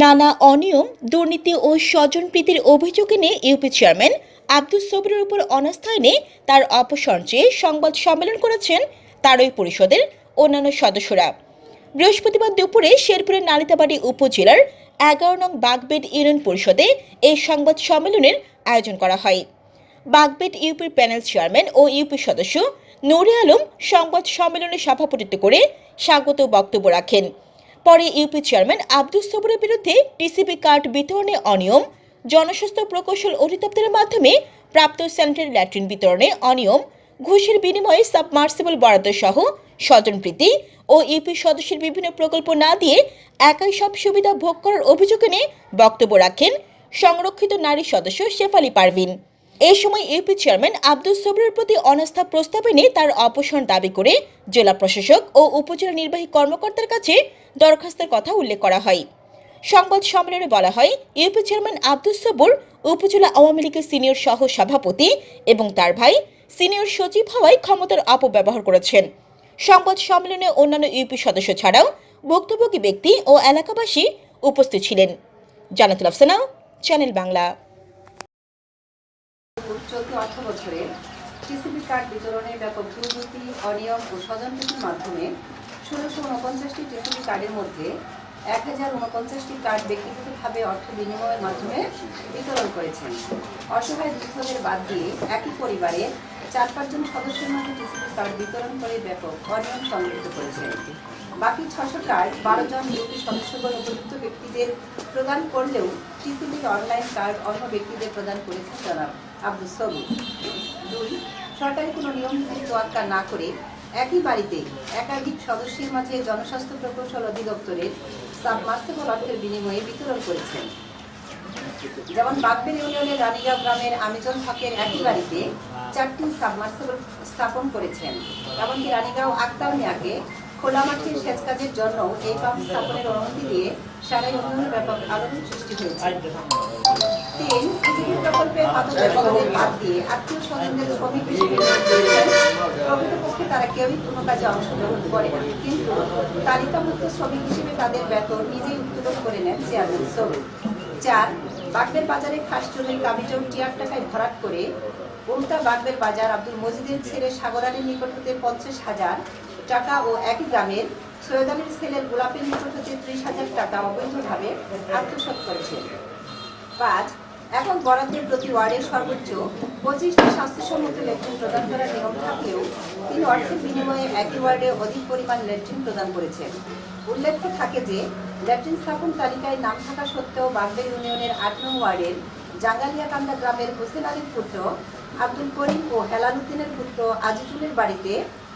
নানা অনিয়ম, দুর্নীতি ও স্বজনপ্রীতির অভিযোগ এনে ইউপি চেয়ারম্যান আব্দুল সবরের উপর অনাস্থা এনে তার অপসারণ চেয়ে সংবাদ সম্মেলন করেছেন তারই পরিষদের অন্যান্য সদস্যরা। বৃহস্পতিবার দুপুরে শেরপুরের নালিতাবাড়ি উপজেলার এগারো নং বাগবেড ইউনিয়ন পরিষদে এই সংবাদ সম্মেলনের আয়োজন করা হয়। বাগবেট ইউপির প্যানেল চেয়ারম্যান ও ইউপি সদস্য নুরে আলম সংবাদ সম্মেলনে সভাপতিত্ব করে স্বাগত বক্তব্য রাখেন। পরে ইউপি চেয়ারম্যান আব্দুল সবরের বিরুদ্ধে টিসিবি কার্ড বিতরণে অনিয়ম, জনস্বাস্থ্য প্রকৌশল অধিদপ্তরের মাধ্যমে প্রাপ্ত স্যানিটারি ল্যাট্রিন বিতরণে অনিয়ম, ঘুষের বিনিময়ে সাবমার্সিবল বরাদ্দ সহ স্বজনপ্রীতি ও ইউপি সদস্যের বিভিন্ন প্রকল্প না দিয়ে একাই সব সুবিধা ভোগ করার অভিযোগ এনে বক্তব্য রাখেন সংরক্ষিত নারী সদস্য শেফালি পারভিন। এই সময় ইউপি চেয়ারম্যান আব্দুল সবরের প্রতি অনাস্থা প্রস্তাব এনে তার অপসারণ দাবি করে জেলা প্রশাসক ও উপজেলা নির্বাহী কর্মকর্তার কাছে দরখাস্তের কথা উল্লেখ করা হয়। সংবাদ সম্মেলনে বলা হয়, ইউপি চেয়ারম্যান আব্দুল সবুর উপজেলা আওয়ামী লীগের সিনিয়র সহ সভাপতি এবং তার ভাই সিনিয়র সচিব হওয়ায় ক্ষমতার অপব্যবহার করেছেন। সংবাদ সম্মেলনে অন্যান্য ইউপি সদস্য ছাড়াও ভুক্তভোগী ব্যক্তি ও এলাকাবাসী উপস্থিত ছিলেন। জানাতুল আফসানা, চ্যানেল বাংলা। চলতি অর্থ বছরে টিসিবি কার্ড বিতরণে ব্যাপক দুর্নীতি, অনিয়ম ও স্বজনপ্রীতির মাধ্যমে ষোলোশো উনপঞ্চাশটি টিসিবি কার্ডের মধ্যে এক হাজার উনপঞ্চাশটি কার্ড ব্যক্তিগতভাবে অর্থ বিনিময়ের মাধ্যমে বিতরণ করেছেন। অসহায় দুঃখদের বাদ দিয়ে একই পরিবারের চার পাঁচজন সদস্যের মধ্যে টিসিবি কার্ড বিতরণ করে ব্যাপক অনিয়ম সংগঠিত করেছেন। বাকি ছশো কার্ড বারো জন ইউপি সদস্যগণ উপযুক্ত ব্যক্তিদের প্রদান করলেও টিসিবির অনলাইন কার্ড অন্য ব্যক্তিদের প্রদান করেছেন জনাব আব্দুল সবু দুই, সরকারি কোনো নিয়ম নীতির তোয়াক্কা না করে একই বাড়িতে একাধিক সদস্যের মাঝে জনস্বাস্থ্য প্রকৌশল অধিদপ্তরের সাবমার্সেবল অর্থের বিনিময়ে বিতরণ করেছেন। যেমন বাগবেল ইউনিয়নের রানীগাঁও গ্রামের আমিজন হকের একই বাড়িতে চারটি সাবমার্সেবল স্থাপন করেছেন। এমনকি রানীগাঁও আক্তার মিয়াকে খোলা মাঠের সেচ কাজের জন্য এই পাম্প স্থাপনের অনুমতি দিয়ে সারাই উন্নয়নের ব্যাপক আলোড়ন সৃষ্টি হয়েছে। তিন, বিজেপি প্রকল্পে পাতব্যবহারের বাদ দিয়ে আত্মীয় স্বজনদের শ্রমিক হিসেবে কেউই কোনো কাজে অংশগ্রহণ করে না। কিন্তু তালিকাভুক্ত শ্রমিক হিসেবে তাদের বেতন নিজেই উত্তোলন করে নেন চেয়ারম্যান। শ্রমিক চার, বাগবের বাজারে খাস জমির কাবিজম টিয়ার টাকায় ভরাট করে উল্টা বাগবের বাজার আব্দুল মজিদের ছেলে সাগর নিকট হতে পঞ্চাশ হাজার টাকা ও একই গ্রামের সৈয়দ আলীর ছেলের গোলাপের নিকট হতে ত্রিশ হাজার টাকা অবৈধভাবে আত্মসাৎ করেছে। পাঁচ এখন বরাদ্দের প্রতি ওয়ার্ডের সর্বোচ্চ পঁচিশটি স্বাস্থ্যসম্মত ল্যাট্রিন প্রদান করার নিয়ম থাকলেও তিনি অর্থের বিনিময়ে একই ওয়ার্ডে অধিক পরিমাণ ল্যাট্রিন প্রদান করেছেন উল্লেখ্য থাকে যে ল্যাট্রিন স্থাপন তালিকায় নাম থাকা সত্ত্বেও বাগবে ইউনিয়নের আট নং ওয়ার্ডের জাঙ্গালিয়াকান্দা গ্রামের হোসেন আলীর পুত্র, আব্দুল করিম ও হেলালুদ্দিনের পুত্র আজিজুলের বাড়িতে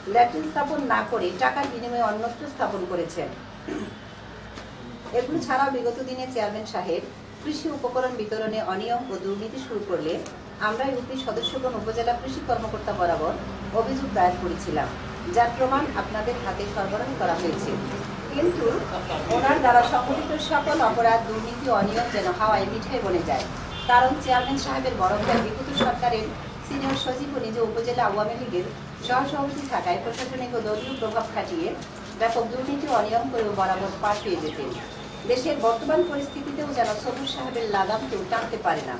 ল্যাট্রিন স্থাপন না করে টাকার বিনিময়ে অন্যত্র স্থাপন করেছেন এগুলো ছাড়াও বিগত দিনে চেয়ারম্যান সাহেব কৃষি উপকরণ বিতরণে অনিয়ম ও দুর্নীতি শুরু করলে আমরা ইউপি সদস্যগণ উপজেলা কৃষি কর্মকর্তা বরাবর অভিযোগ দায়ের করেছিলাম, যার প্রমাণ আপনাদের হাতে সরবরাহ করা হয়েছে। কিন্তু ওনার দ্বারা সংঘটিত সকল অপরাধ, দুর্নীতি অনিয়ম যেন হাওয়ায় মিঠাই বনে যায়। কারণ চেয়ারম্যান সাহেবের ভাই বিভূতি সরকারের সিনিয়র সচিব নিজে উপজেলা আওয়ামী লীগের সহসভাপতি থাকায় প্রশাসনিক ও দলীয় প্রভাব খাটিয়ে ব্যাপক দুর্নীতি অনিয়ম করেও বরাবর পেয়ে যেতেন। দেশের বর্তমান পরিস্থিতিতেও যেন সবুজ সাহেবের লাগাম কেউ টানতে পারে না।